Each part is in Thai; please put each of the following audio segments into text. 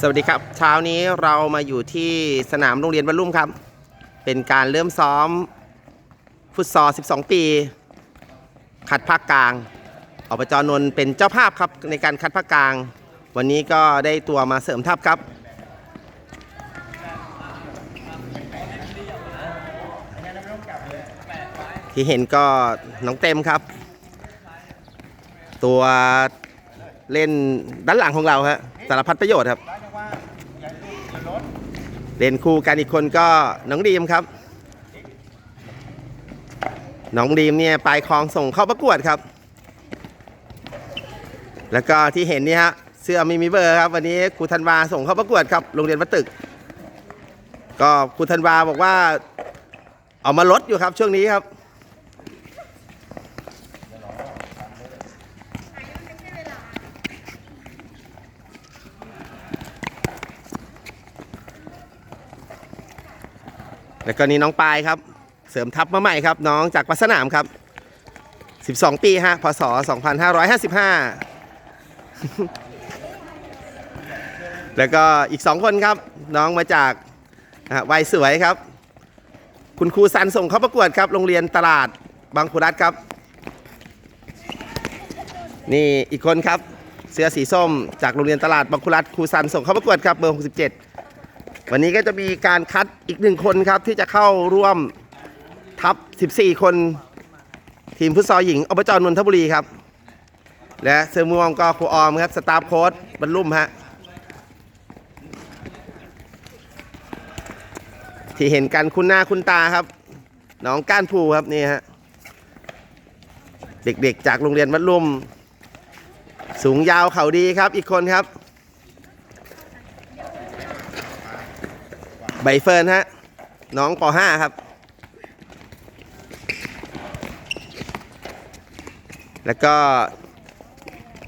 สวัสดีครับ เช้านี้เรามาอยู่ที่สนามโรงเรียนบรรลุ่มครับ เป็นการเริ่มซ้อมฟุตซอล 12 ปีคัดภาคกลางอบจนนท์เป็นเจ้าภาพครับในการคัดภาคกลาง วันนี้ก็ได้ตัวมาเสริมทัพครับ ที่เห็นก็น้องเต็มครับ ตัวเล่นด้านหลังของเราฮะสารพัดประโยชน์ครับ เล่นคู่กันอีกคนก็น้องดีมครับ น้องดีมเนี่ยปลายคลองส่งเข้าประกวดครับ แล้วก็ที่เห็นนี่ฮะเสื้อไม่มีเบอร์ครับ วันนี้ครูธันวาส่งเข้าประกวดครับโรงเรียนวัดตึก ก็ครูธันวาบอกว่า เอามาลดอยู่ครับช่วงนี้ครับ แล้วก็นี่น้องปายครับ เสริมทัพมาใหม่ครับ น้องจากวัดสนามครับ 12 ปีฮะพศ 2555 แล้วก็อีก 2 คนครับ น้องมาจากวัยสวยครับ คุณครูสันส่งเข้าประกวดครับ โรงเรียนตลาดบางขุรัตครับ นี่อีกคนครับ เสื้อสีส้มจากโรงเรียนตลาดบางขุรัตครูสันส่งเข้าประกวดครับเบอร์ 67 วันนี้ก็จะมีการคัดอีกหนึ่งคนครับ ที่จะเข้าร่วมทัพ 14 คน ทีมฟุตซอลหญิงอบจนนทบุรีครับ และเสื้อม่วงก็ครูออมครับ สตาฟโค้ดบรรลุมฮะที่เห็นกันคุณหน้าคุณตาครับ น้องก้านภูครับนี่ฮะเด็กๆจากโรงเรียนวัดลุ่ม สูงยาวเขาดีครับอีกคนครับ ใบเฟิร์นฮะ น้องป .5 ครับ แล้วก็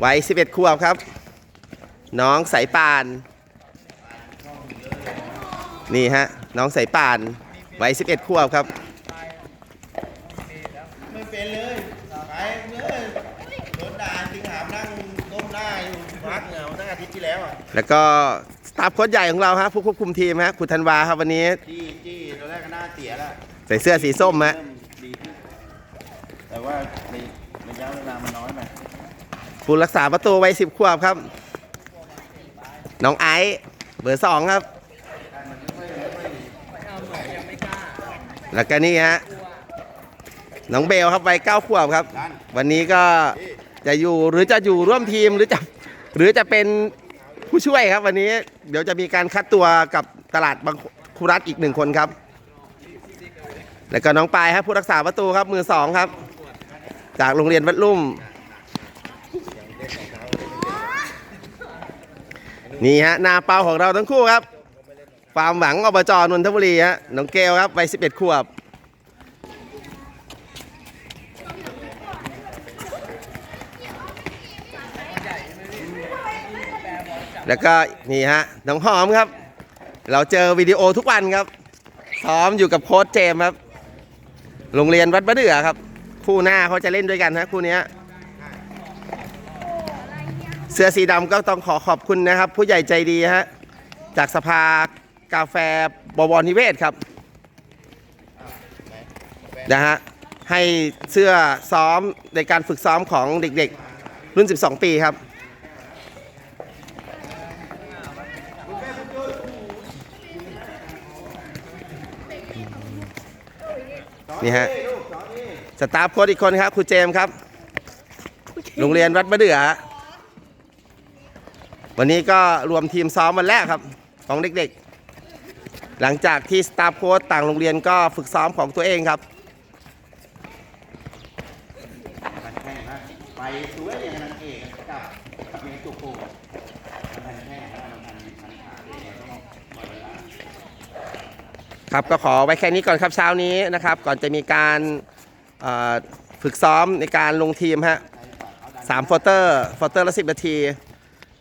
วัย11ขวบครับ น้องสายป่าน นี่ฮะ น้องสายป่านวัย11ขวบครับไม่เป็นเลยไปเลยโดนด่าจริงหามนั่งก้มหน้าอยู่พักเงาตั้งอาทิตย์ที่แล้วอะแล้วก็ส ตาฟโค้ชใหญ่ของเราฮะผู้ควบคุมทีมฮะคุณธันวาครับวันนี้ จี้จี้ตอนแรกก็หน้าเสียแล้วใส่เสื้อสีส้มฮะเริ่ดีขึ้นแต่ว่าในระยะเวลามันน้อยไปผู้รักษาประตูวัย10ขวบครับ น้องไอซ์เบอร์สองครับ แล้วก็นี่ฮะน้องเบลครับวัยเก้าขวบครับ วันนี้ก็จะอยู่หรือจะอยู่ร่วมทีมหรือจะหรือจะเป็น ผู้ช่วยครับวันนี้เดี๋ยวจะมีการคัดตัวกับตลาดบางคุรัตอีกหนึ่งคนครับ แล้วก็น้องปายครับผู้รักษาประตูครับมือสองครับ จากโรงเรียนวัดลุ่ม นี่ฮะนาเปาของเราทั้งคู่ครับ ความหวังอบจนนทบุรีฮะน้องเกลครับวัย11ขวบ แล้วก็นี่ฮะน้องหอมครับ เราเจอวิดีโอทุกวันครับซ้อมอยู่กับโค้ชเจมครับ โรงเรียนวัดบะเดือครับ คู่หน้าเขาจะเล่นด้วยกันฮะคู่นี้เสื้อสีดำก็ต้องขอขอบคุณนะครับ ผู้ใหญ่ใจดีฮะจากสภากาแฟบวรนิเวศครับนะฮะให้เสื้อซ้อมในการฝึกซ้อมของเด็กๆ รุ่น 12 ปีครับ นี่ฮะ สตาฟโค้ชอีกคนครับครูเจมส์ครับ โรงเรียนวัดมะเดื่อวันนี้ก็รวมทีมซ้อมวันแรกครับ ของเด็กๆ หลังจากที่สตาฟโค้ชต่างโรงเรียนก็ฝึกซ้อมของตัวเองครับไปสวยอย่างนางเอกกับกับเมียจุกปูมันแข่งนะมันพันพันขาเลยต้องปล่อยเวลา ครับก็ขอไว้แค่นี้ก่อนครับเช้านี้นะครับ ก่อนจะมีการฝึกซ้อมในการลงทีมฮะสามฟอเตอร์ฟอเตอร์ละสิบนาที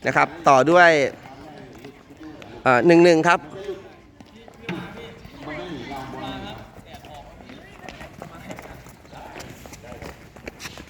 นะครับ ต่อด้วยหนึ่งหนึ่งครับ